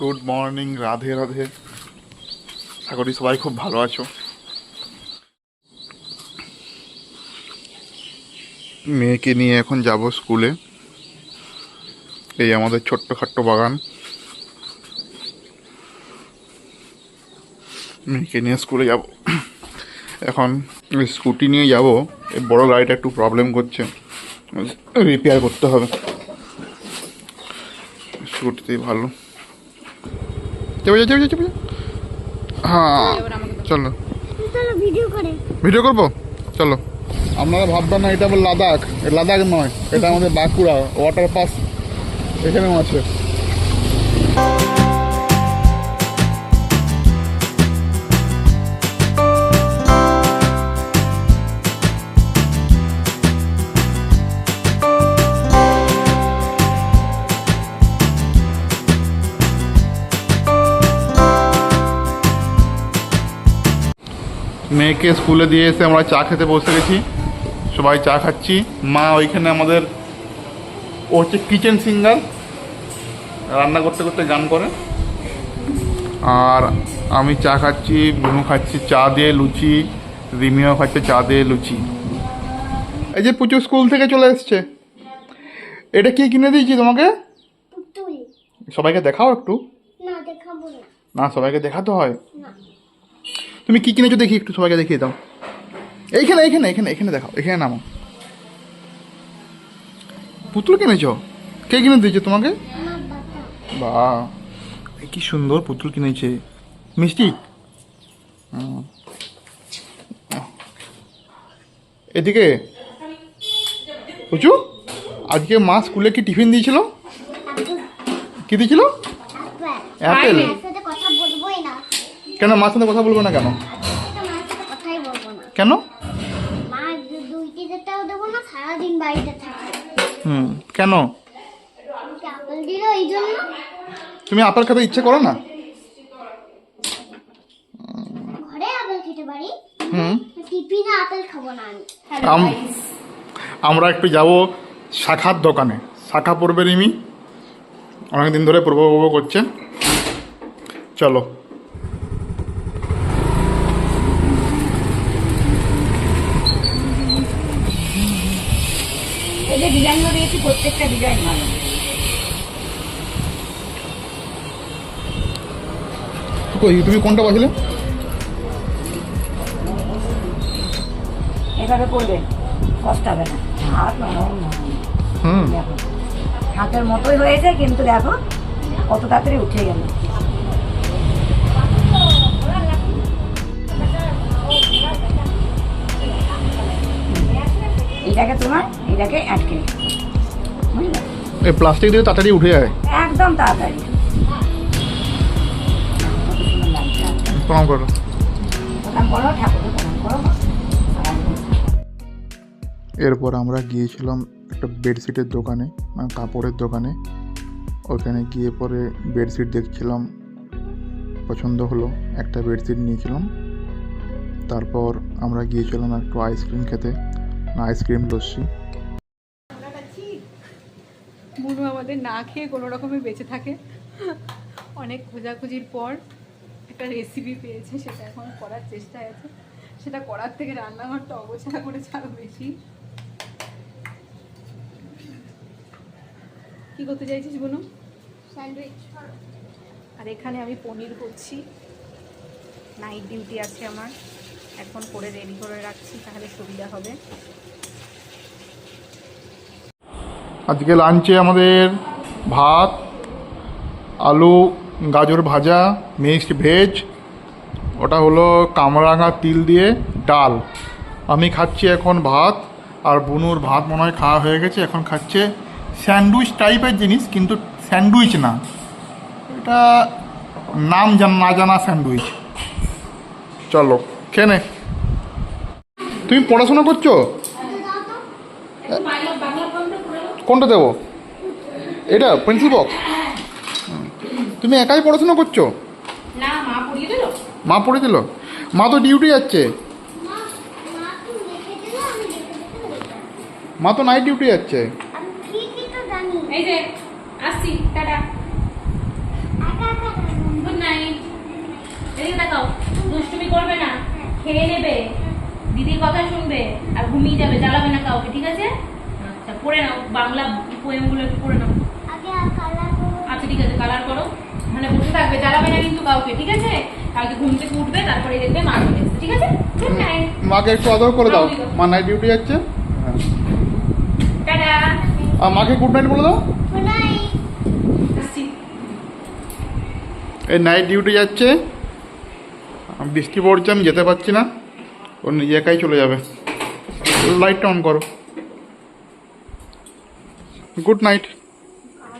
Good morning Radhe Radhe আশা করি সবাই খুব ভালো আছো। মেয়েকে নিয়ে এখন যাব স্কুলে। এই আমাদের ছোট্ট খাট্ট বাগান। মেয়েকে নিয়ে স্কুলে যাব। এখন স্কুটি নিয়ে যাব। এই বড় গাড়িটা একটু প্রবলেম করছে। রিপেয়ার করতে হবে। স্কুটিতেই ভালো। চেপে যা চেপে যা চেপে। যা হ্যাঁ চলো চলো। ভিডিও করে। ভিডিও করব? চলো। আপনারা ভাববেন না এটা আবার লাদাখ। লাদাখ নয় এটা আমাদের বাঁকুড়া ওয়াটার পার্ক এখানেও আছে। মেয়েকে স্কুলে দিয়ে এসে আমরা চা খেতে বসে গেছি। সবাই চা খাচ্ছি। মা ওইখানে আমাদের ও হচ্ছে কিচেন সিঙ্গার রান্না করতে করতে গান করে। আর আমি চা খাচ্ছি বুনু খাচ্ছি চা দিয়ে লুচি রিমিও খাচ্ছে চা দিয়ে লুচি। এই যে পুচু স্কুল থেকে চলে এসছে। এটা কি কিনে দিয়েছি তোমাকে? সবাইকে দেখাও একটু। না সবাইকে দেখাতে হয়? তুমি কি কিনেছো দেখি একটু সবাইকে দেখিয়ে দাও। এইখানে এইখানে এখানে এখানে দেখাও এখানে নামো। পুতুল কিনেছো? কে কিনে দিয়েছে তোমাকে? বা কি সুন্দর পুতুল কিনেছে। মিষ্টি? এদিকে? পুচু আজকে মা স্কুলে কি টিফিন দিয়েছিল? কি দিয়েছিল? অ্যাপেল মায়ের সাথে কথা বলবোই না কেন মার সাথে কথা বলব না কেন? কেন? মা হুম কেন? তুমি আপেল খেতে ইচ্ছে করো না? আমরা একটু যাব শাখার দোকানে। শাখা পড়বে রিমি। অনেকদিন ধরে পূর্ব করছে। চলো। এই যে ডিজাইনগুলো দিয়েছি প্রত্যেকটা ডিজাইন ভালো। কই তুমি কোনটা বাঁচলে এভাবে করবেন কষ্ট হবে না। হাত নরম। হুম। হাতের মতোই হয়েছে কিন্তু দেখো কত তাড়াতাড়ি উঠে গেল। এটাকে তোমার এটাকে আটকে বুঝলে? এই প্লাস্টিক দিয়ে তাড়াতাড়ি উঠে যায়। একদম তাড়াতাড়ি। প্রণাম করো। প্রণাম করো ঠাকুরকে প্রণাম করো। এরপর আমরা গিয়েছিলাম একটা বেডশিটের দোকানে মানে কাপড়ের দোকানে। ওখানে গিয়ে পরে বেডশিট দেখছিলাম পছন্দ হলো একটা বেডশিট নিয়েছিলাম। তারপর আমরা গিয়েছিলাম একটু আইসক্রিম খেতে না আইসক্রিম লস্যি বুনু আমাদের না খেয়ে কোনো রকমে বেঁচে থাকে। অনেক খোঁজাখুঁজির পর একটা রেসিপি পেয়েছে সেটা এখন করার চেষ্টায় আছে। সেটা করার থেকে রান্নাঘরটা অগোছাড়া করেছে আরও বেশি। কি করতে চাইছিস বুনু? স্যান্ডউইচ। আর এখানে আমি পনির করছি। নাইট ডিউটি আছে আমার। এখন করে রেডি করে রাখছি তাহলে সুবিধা হবে। আজকে লাঞ্চে আমাদের ভাত আলু গাজর ভাজা মিক্সড ভেজ ওটা হলো কামরাঙা তিল দিয়ে ডাল। আমি খাচ্ছি এখন ভাত আর বুনুর ভাত মনে হয় খাওয়া হয়ে গেছে এখন খাচ্ছে স্যান্ডউইচ টাইপের জিনিস কিন্তু স্যান্ডউইচ না। এটা নাম জান না জানা স্যান্ডউইচ। চলো খেয়ে তুমি পড়াশোনা করছ? কোনটা দেবো? এটা পেন্সিল বক্স তুমি একাই পড়াশোনা করছ? মা পড়ে দিল। মা তো ডিউটি যাচ্ছে। মা তো নাইট ডিউটি যাচ্ছে। করবে না খেয়ে নেবে দিদির কথা শুনবে আর ঘুমিয়ে যাবে জ্বালাবে না কাউকে ঠিক আছে? আচ্ছা পড়ে নাও বাংলা পোয়েমগুলো একটু পড়ে নাও। আচ্ছা ঠিক আছে কালার করো। মানে বসে থাকবে জ্বালাবে না কিন্তু কাউকে ঠিক আছে? কালকে ঘুম থেকে উঠবে তারপরে দেখবে মা চলে এসেছে, ঠিক আছে? গুড নাইট মাকে একটু আদর করে দাও। মা নাইট ডিউটি যাচ্ছে? হ্যাঁ। টাটা আর মাকে গুড নাইট বলে দাও। এই নাইট ডিউটি যাচ্ছে। বৃষ্টি পড়ছে আমি যেতে পারছি না। ও নিজে একাই চলে যাবে। লাইটটা অন করো। Good night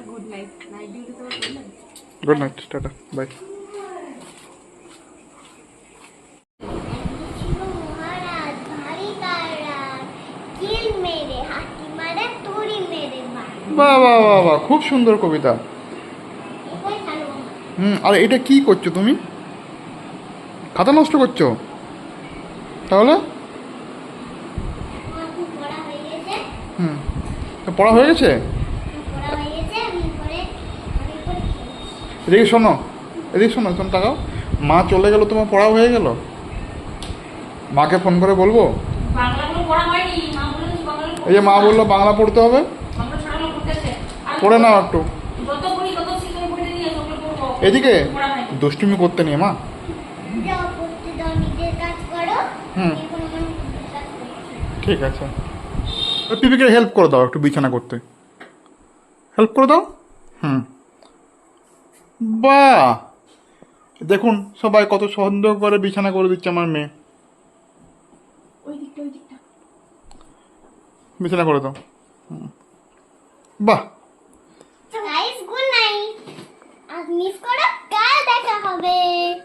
good night good night tata bye বাহ বাহ বাহ বাহ খুব সুন্দর কবিতা। হুম আর এটা কি করছ তুমি? খাতা নষ্ট করছ? তাহলে? হুম। পড়া হয়ে গেছে। এদিকে শোনো এদিকে শোনো শোনো টাকাও মা চলে গেল তোমার পড়া হয়ে গেল? মাকে ফোন করে বলব? এই যে মা বলল বাংলা পড়তে হবে? পড়ে নাও একটু। এদিকে? দুষ্টুমি করতে নিয়ে মা। হুম। ঠিক আছে। পিপিকে হেল্প করে দাও একটু বিছানা করতে। হেল্প করে দাও? হুম। বাহ! দেখুন সবাই কত সন্দেহ করে বিছানা করে দিচ্ছে আমার মেয়ে। বিছানা করে দাও। হুম। বাহ! গুড নাইট আর মিস করো গাইস